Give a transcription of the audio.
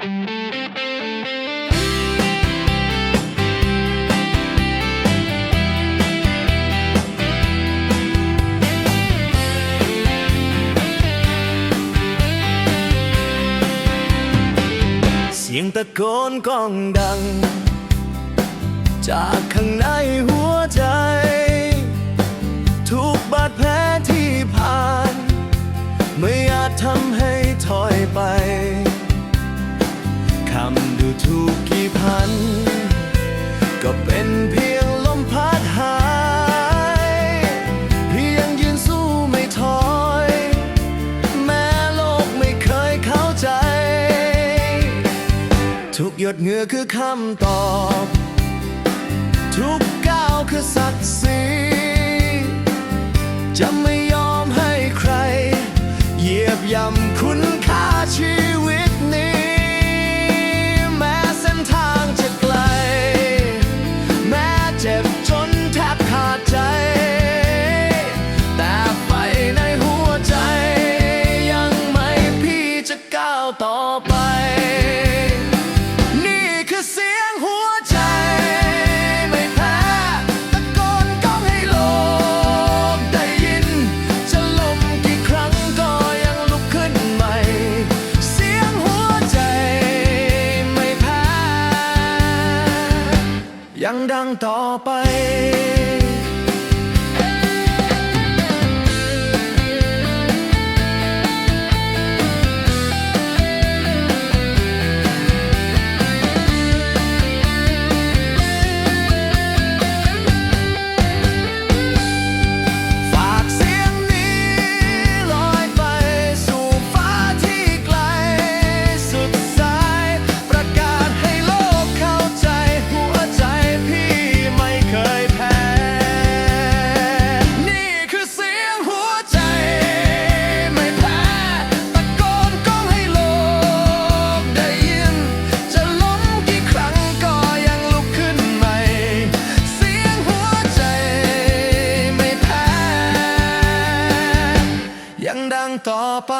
เสียงตะโกนก้องดัง จากข้างในหัวใจ ทุกบาดแผลที่ผ่าน ไม่อาจทำให้ถอยไปำดูถูกกี่พัน ก็เป็นเพียงลมพัดหาย เพียงยืนสู้ไม่ถอย แม้โลกไม่เคยเข้าใจ ทุกหยดเหงื่อคือคำตอบ ทุกก้าวคือศักดิ์ศรีจะไม่ยอมให้ใคร เหยียบย่ำคุณค่าชีวิต ไป นี่คือเสียงหัวใจ ไม่แพ้ตะโกนก้องให้โลกได้ยิน จะล้มกี่ครั้งก็ยังลุกขึ้นใหม่ เสียงหัวใจไม่แพ้ยังดังต่อไป ต่อไป